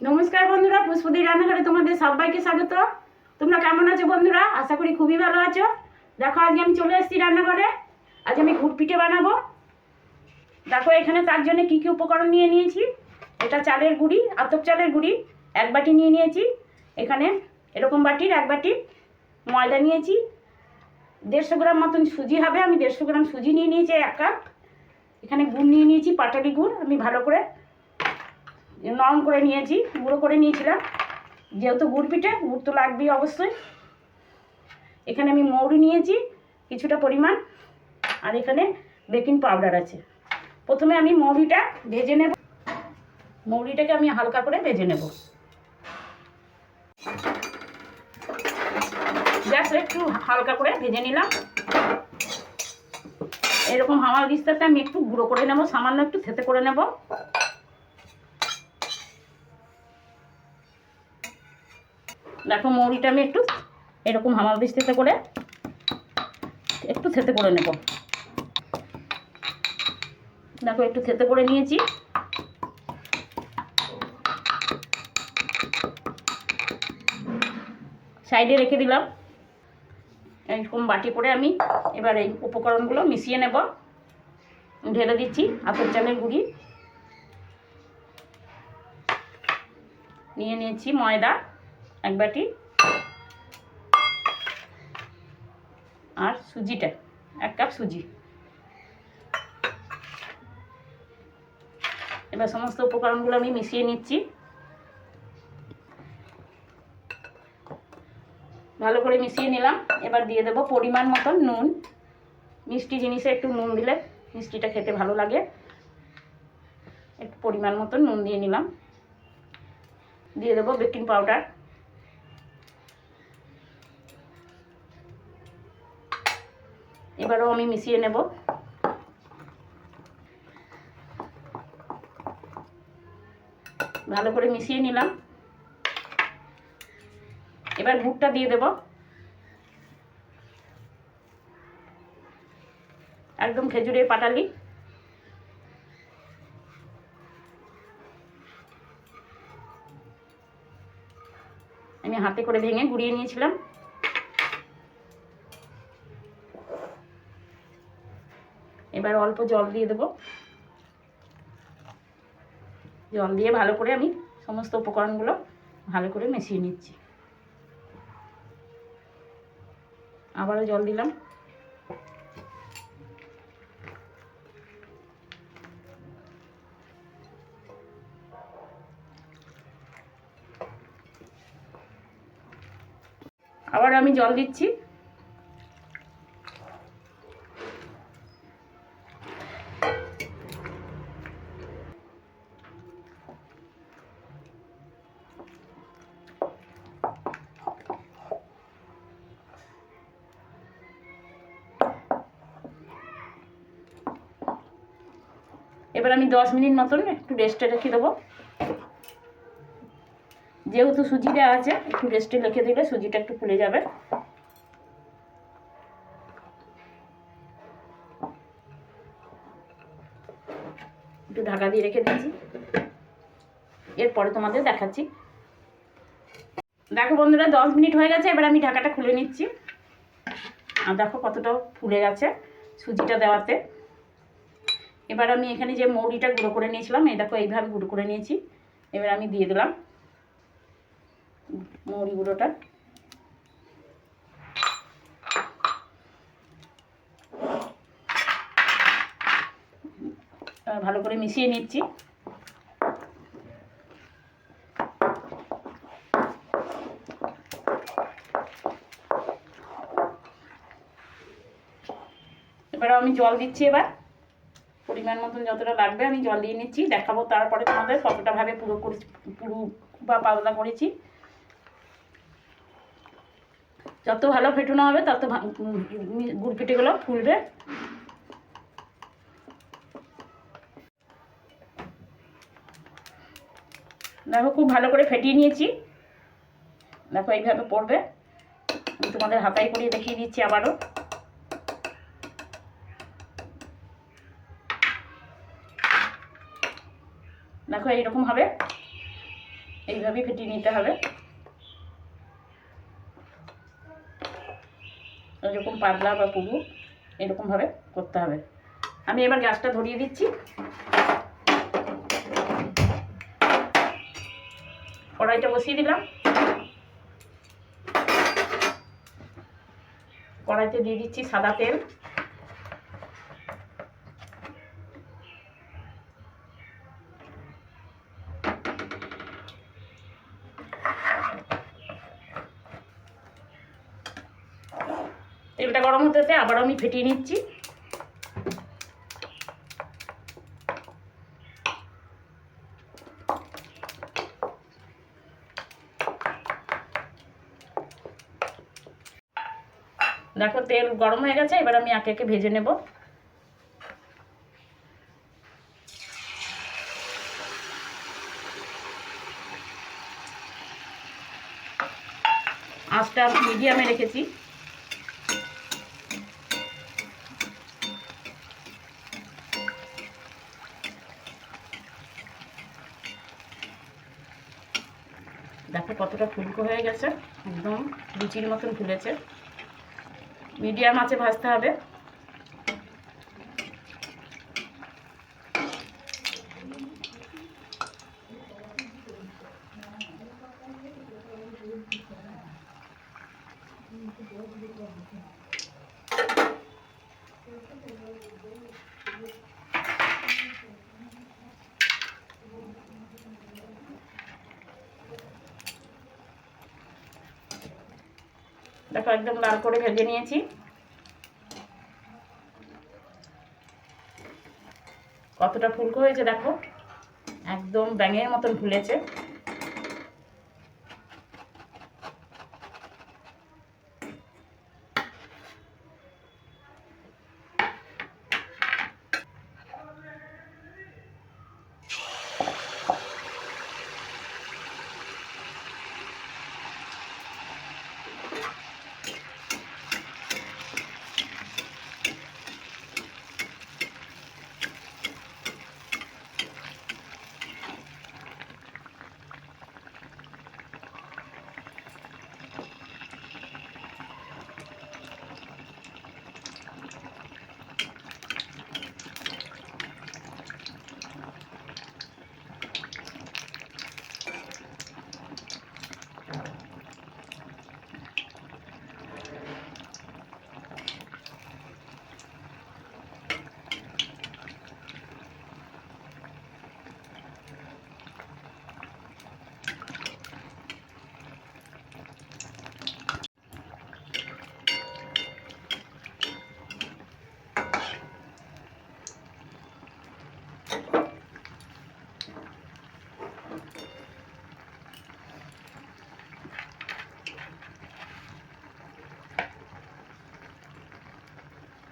নমস্কার বন্ধুরা পুষ্পদি রান্নাঘরে তোমাদের সবাইকে স্বাগত। তোমরা কেমন আছো বন্ধুরা? আশা করি খুবই ভালো আছো। দেখো, আজকে আমি চলে এসেছি রান্নাঘরে। আজ আমি গুড় পিঠে বানাবো। দেখো, এখানে তার জন্য কী কী উপকরণ নিয়ে নিয়েছি। এটা চালের গুঁড়ি, আতপ চালের গুঁড়ি, এক বাটি নিয়ে নিয়েছি। এখানে এরকম বাটির এক বাটি ময়দা নিয়েছি। দেড়শো গ্রাম মতন সুজি হবে। আমি দেড়শো গ্রাম সুজি নিয়ে নিয়েছি, এক কাপ। এখানে গুড় নিয়ে নিয়েছি, পাটালি গুড়। আমি ভালো করে নরম করে নিয়েছি, গুঁড়ো করে নিয়েছিলাম। যেহেতু গুড় পিঠে, গুড় তো লাগবেই অবশ্যই। এখানে আমি মৌরি নিয়েছি, কিছুটা পরিমাণ, আর এখানে বেকিং পাউডার আছে। প্রথমে আমি মৌরিটা ভেজে নেব। মৌরিটাকে আমি হালকা করে ভেজে নেব। গ্যাস একটু হালকা করে ভেজে নিলাম। এরকম হামাল দিস্তাতে আমি একটু গুঁড়ো করে নেব, সামান্য একটু থেতে করে নেব। দেখো মৌরিটা আমি একটু এরকম হামাল দিস্তিতে করে। একটু থেতে করে নেব। দেখো একটু থেতে করে নিয়েছি। সাইডে রেখে দিলাম। এরকম বাটি করে আমি এবার এই উপকরণগুলো মিশিয়ে নেব। ঢেলে দিচ্ছি আতর চালের গুঁড়ি। নিয়ে নিয়েছি ময়দা। এক বাটি আর সুজিটা, এক কাপ সুজি। এবার সমস্ত উপকরণগুলো আমি মিশিয়ে নিচ্ছি। ভালো করে মিশিয়ে নিলাম। এবার দিয়ে দেবো পরিমাণ মতন নুন। মিষ্টি জিনিসে একটু নুন দিলে মিষ্টিটা খেতে ভালো লাগে। একটু পরিমাণ মতন নুন দিয়ে নিলাম। দিয়ে দেবো বেকিং পাউডার। এবারও আমি মিশিয়ে নেব। ভালো করে মিশিয়ে নিলাম। এবার গুড়টা দিয়ে দেব। একদম খেজুরের পাটালি। আমি হাতে করে ভেঙে গুড়িয়ে নিয়েছিলাম। এবার অল্প জল দিয়ে দেব। জল দিয়ে ভালো করে আমি সমস্ত উপকরণগুলো ভালো করে মিশিয়ে নিচ্ছি। আবারও জল দিলাম। আবার আমি জল দিচ্ছি। এবার আমি দশ মিনিট মতন একটু রেস্টে রেখে দেবো। যেহেতু সুজিটা আছে, একটু রেস্টে রেখে দিলে সুজিটা একটু ফুলে যাবে। একটু ঢাকা দিয়ে রেখে দিয়েছি। এরপরে তোমাদের দেখাচ্ছি। দেখো বন্ধুরা, দশ মিনিট হয়ে গেছে, এবার আমি ঢাকাটা খুলে নিচ্ছি। আর দেখো কতটা ফুলে গেছে সুজিটা দেওয়াতে। এবার আমি এখানে যে মৌরিটা গুঁড়ো করে নিয়েছিলাম, এই দেখো এইভাবে গুঁড়ো করে নিয়েছি। এবার আমি দিয়ে দিলাম মৌরি গুঁড়োটা। ভালো করে মিশিয়ে নিচ্ছি। এবার আমি জল দিচ্ছি এবার। পরিমাণ মতন যতটা লাগবে আমি জল দিয়ে নিচ্ছি, দেখাবো তারপরে তোমাদের কতটা ভাবে পুরো করেছি, পুরো বা পাতলা করেছি। যত ভালো ফেটানো হবে, তত গুড় পিঠেগুলো ফুলবে। দেখো খুব ভালো করে ফেটিয়ে নিয়েছি। দেখো এইভাবে পড়বে। তোমাদের হাতায় করিয়ে দেখিয়ে দিচ্ছি আবারও। দেখো এইরকম হবে। এইভাবেই ফেটিয়ে নিতে হবে। এরকম পাতলা বা পুরু এরকমভাবে করতে হবে। আমি এবার গ্যাসটা ধরিয়ে দিচ্ছি। কড়াইটা বসিয়ে দিলাম। কড়াইতে দিয়ে দিচ্ছি সাদা তেল। তেলটা গরম হতে আবার আমি ফেটিয়ে নিচ্ছি। দেখো তেল গরম হয়ে গেছে, এবার আমি একে একে ভেজে নেব। আঁচটা মিডিয়ামে রেখেছি। দেখো কতটা ফুলকো হয়ে গেছে একদম লুচির মতন ফুলেছে। মিডিয়াম আছে ভাজতে হবে। দেখো একদম লাল করে ভেজে নিয়েছি। কতটা ফুলকো হয়েছে দেখো। একদম ব্যাঙের মতন ফুলেছে।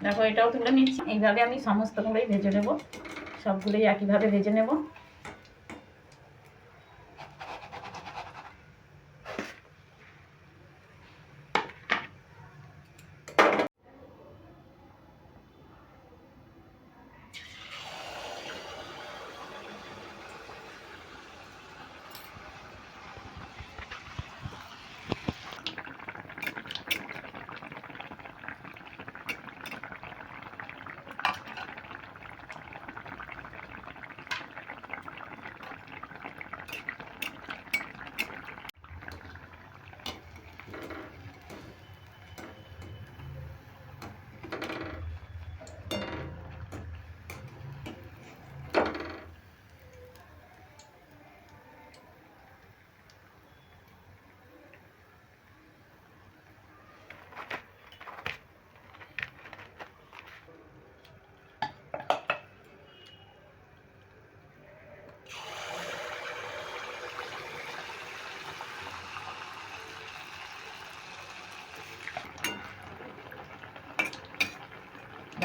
দেখো এটাও তুলে নিচ্ছি। এইভাবে আমি সমস্তগুলোই ভেজে নেব। সবগুলোই একইভাবে ভেজে নেব।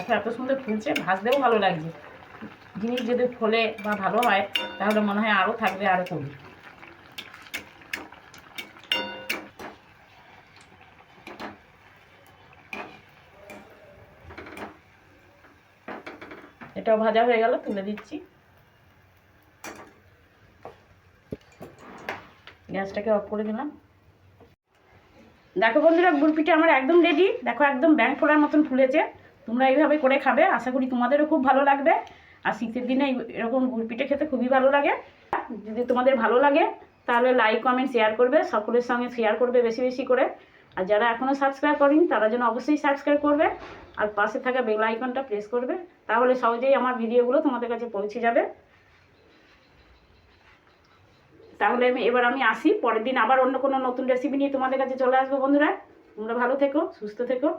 দেখো এত সুন্দর ফুলছে, ভাজতেও ভালো লাগছে। জিনিস যদি ফোলে বা ভালো হয়, তাহলে মনে হয় আরও থাকবে আরও করি এটাও ভাজা হয়ে গেল, তুলে দিচ্ছি। গ্যাসটাকে অফ করে দিলাম। দেখো বন্ধুরা গুড় আমার একদম রেডি দেখো, একদম ব্যাংক ফোড়ার মতন ফুলেছে। তোমরা এইভাবে করে খাবে। আশা করি তোমাদেরও খুব ভালো লাগবে। আর শীতের দিনে এরকম গুড় পিঠে খেতে খুবই ভালো লাগে। যদি তোমাদের ভালো লাগে, তাহলে লাইক কমেন্ট শেয়ার করবে। সকলের সঙ্গে শেয়ার করবে বেশি বেশি করে। আর যারা এখনও সাবস্ক্রাইব করেনি, তারা যেন অবশ্যই সাবস্ক্রাইব করবে। আর পাশে থাকা বেল আইকনটা প্রেস করবে। তাহলে সহজেই আমার ভিডিওগুলো তোমাদের কাছে পৌঁছে যাবে। তাহলে আমি, এবার আমি আসি। পরের দিন আবার অন্য কোনো নতুন রেসিপি নিয়ে তোমাদের কাছে চলে আসব বন্ধুরা। তোমরা ভালো থেকো, সুস্থ থেকো।